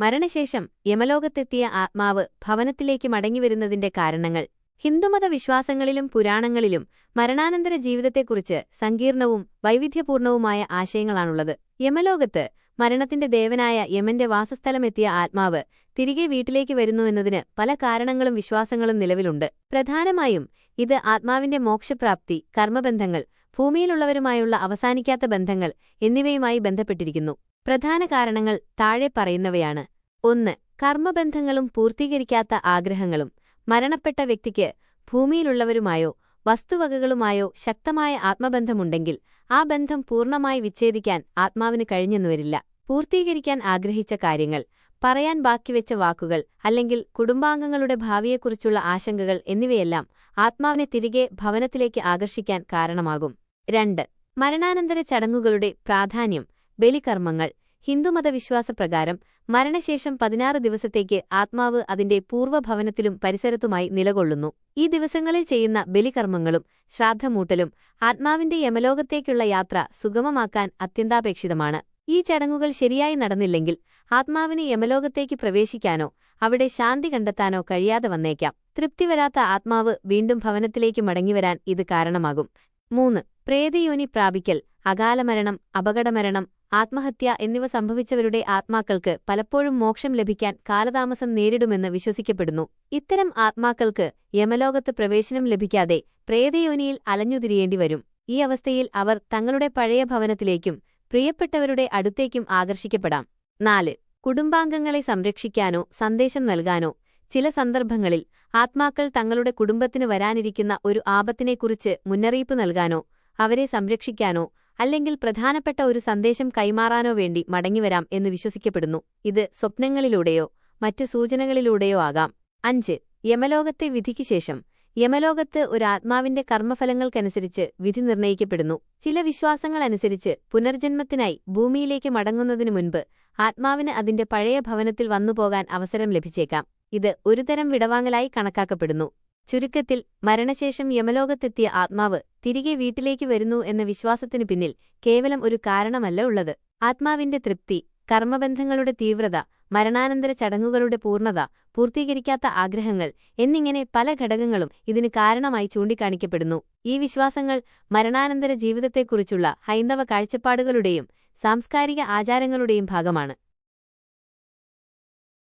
മരണശേഷം യമലോകത്തെത്തിയ ആത്മാവ് ഭവനത്തിലേക്ക് മടങ്ങിവരുന്നതിന്റെ കാരണങ്ങൾ. ഹിന്ദുമത വിശ്വാസങ്ങളിലും പുരാണങ്ങളിലും മരണാനന്തര ജീവിതത്തെക്കുറിച്ച് സങ്കീർണവും വൈവിധ്യപൂർണവുമായ ആശയങ്ങളാണുള്ളത്. യമലോകത്ത് മരണത്തിന്റെ ദേവനായ യമന്റെ വാസസ്ഥലമെത്തിയ ആത്മാവ് തിരികെ വീട്ടിലേക്ക് വരുന്നുവെന്നതിന് പല കാരണങ്ങളും വിശ്വാസങ്ങളും നിലവിലുണ്ട്. പ്രധാനമായും ഇത് ആത്മാവിന്റെ മോക്ഷപ്രാപ്തി കർമ്മബന്ധങ്ങൾ ഭൂമിയിലുള്ളവരുമായുള്ള അവസാനിക്കാത്ത ബന്ധങ്ങൾ എന്നിവയുമായി ബന്ധപ്പെട്ടിരിക്കുന്നു. പ്രധാന കാരണങ്ങൾ താഴെ പറയുന്നവയാണ്. ഒന്ന് കർമ്മബന്ധങ്ങളും പൂർത്തീകരിക്കാത്ത ആഗ്രഹങ്ങളും. മരണപ്പെട്ട വ്യക്തിക്ക് ഭൂമിയിലുള്ളവരുമായോ വസ്തുവകകളുമായോ ശക്തമായ ആത്മബന്ധമുണ്ടെങ്കിൽ ആ ബന്ധം പൂർണമായി വിച്ഛേദിക്കാൻ ആത്മാവിന് കഴിഞ്ഞെന്നുവരില്ല പൂർത്തീകരിക്കാൻ ആഗ്രഹിച്ച കാര്യങ്ങൾ പറയാൻ ബാക്കിവെച്ച വാക്കുകൾ അല്ലെങ്കിൽ കുടുംബാംഗങ്ങളുടെ ഭാവിയെക്കുറിച്ചുള്ള ആശങ്കകൾ എന്നിവയെല്ലാം ആത്മാവിനെ തിരികെ ഭവനത്തിലേക്ക് ആകർഷിക്കാൻ കാരണമാകും. രണ്ട് മരണാനന്തര ചടങ്ങുകളുടെ പ്രാധാന്യം. ബലികർമ്മങ്ങൾ ഹിന്ദുമതവിശ്വാസപ്രകാരം മരണശേഷം പതിനാറ് ദിവസത്തേക്ക് ആത്മാവ് അതിന്റെ പൂർവഭവനത്തിലും പരിസരത്തുമായി നിലകൊള്ളുന്നു. ഈ ദിവസങ്ങളിൽ ചെയ്യുന്ന ബലികർമ്മങ്ങളും ശ്രാദ്ധമൂട്ടലും ആത്മാവിന്റെ യമലോകത്തേക്കുള്ള യാത്ര സുഗമമാക്കാൻ അത്യന്താപേക്ഷിതമാണ്. ഈ ചടങ്ങുകൾ ശരിയായി നടന്നില്ലെങ്കിൽ ആത്മാവിന് യമലോകത്തേക്ക് പ്രവേശിക്കാനോ അവിടെ ശാന്തി കണ്ടെത്താനോ കഴിയാതെ വന്നേക്കാം. തൃപ്തി വരാത്ത ആത്മാവ് വീണ്ടും ഭവനത്തിലേക്ക് മടങ്ങിവരാൻ ഇത് കാരണമാകും. മൂന്ന്. പ്രേതയോനി പ്രാപിക്കൽ അകാലമരണം അപകടമരണം ആത്മഹത്യ എന്നിവ സംഭവിച്ചവരുടെ ആത്മാക്കൾക്ക് പലപ്പോഴും മോക്ഷം ലഭിക്കാൻ കാലതാമസം നേരിടുമെന്ന് വിശ്വസിക്കപ്പെടുന്നു. ഇത്തരം ആത്മാക്കൾക്ക് യമലോകത്ത് പ്രവേശനം ലഭിക്കാതെ പ്രേതയോനിയിൽ അലഞ്ഞുതിരിയേണ്ടി വരും ഈ അവസ്ഥയിൽ അവർ തങ്ങളുടെ പഴയ ഭവനത്തിലേക്കും പ്രിയപ്പെട്ടവരുടെ അടുത്തേക്കും ആകർഷിക്കപ്പെടാം. നാല്. കുടുംബാംഗങ്ങളെ സംരക്ഷിക്കാനോ സന്ദേശം നൽകാനോ ചില സന്ദർഭങ്ങളിൽ ആത്മാക്കൾ തങ്ങളുടെ കുടുംബത്തിന് വരാനിരിക്കുന്ന ഒരു ആപത്തിനെക്കുറിച്ച് മുന്നറിയിപ്പ് നൽകാനോ അവരെ സംരക്ഷിക്കാനോ അല്ലെങ്കിൽ പ്രധാനപ്പെട്ട ഒരു സന്ദേശം കൈമാറാനോ വേണ്ടി മടങ്ങിവരാം എന്ന് വിശ്വസിക്കപ്പെടുന്നു. ഇത് സ്വപ്നങ്ങളിലൂടെയോ മറ്റ് സൂചനകളിലൂടെയോ ആകാം. അഞ്ച്. യമലോകത്തെ വിധിക്ക് ശേഷം. യമലോകത്ത് ഒരു ആത്മാവിന്റെ കർമ്മഫലങ്ങൾക്കനുസരിച്ച് വിധി നിർണയിക്കപ്പെടുന്നു. ചില വിശ്വാസങ്ങളനുസരിച്ച് പുനർജന്മത്തിനായി ഭൂമിയിലേക്ക് മടങ്ങുന്നതിനു മുൻപ് ആത്മാവിന് അതിന്റെ പഴയ ഭവനത്തിൽ വന്നുപോകാൻ അവസരം ലഭിച്ചേക്കാം. ഇത് ഒരുതരം വിടവാങ്ങലായി കണക്കാക്കപ്പെടുന്നു. ചുരുക്കത്തിൽ മരണശേഷം യമലോകത്തെത്തിയ ആത്മാവ് തിരികെ വീട്ടിലേക്ക് വരുന്നു എന്ന വിശ്വാസത്തിനു പിന്നിൽ കേവലം ഒരു കാരണമല്ല ഉള്ളത്. ആത്മാവിന്റെ തൃപ്തി കർമ്മബന്ധങ്ങളുടെ തീവ്രത മരണാനന്തര ചടങ്ങുകളുടെ പൂർണത പൂർത്തീകരിക്കാത്ത ആഗ്രഹങ്ങൾ എന്നിങ്ങനെ പല ഘടകങ്ങളും ഇതിന് കാരണമായി ചൂണ്ടിക്കാണിക്കപ്പെടുന്നു. ഈ വിശ്വാസങ്ങൾ മരണാനന്തര ജീവിതത്തെക്കുറിച്ചുള്ള ഹൈന്ദവ കാഴ്ചപ്പാടുകളുടെയും സാംസ്കാരിക ആചാരങ്ങളുടെയും ഭാഗമാണ്.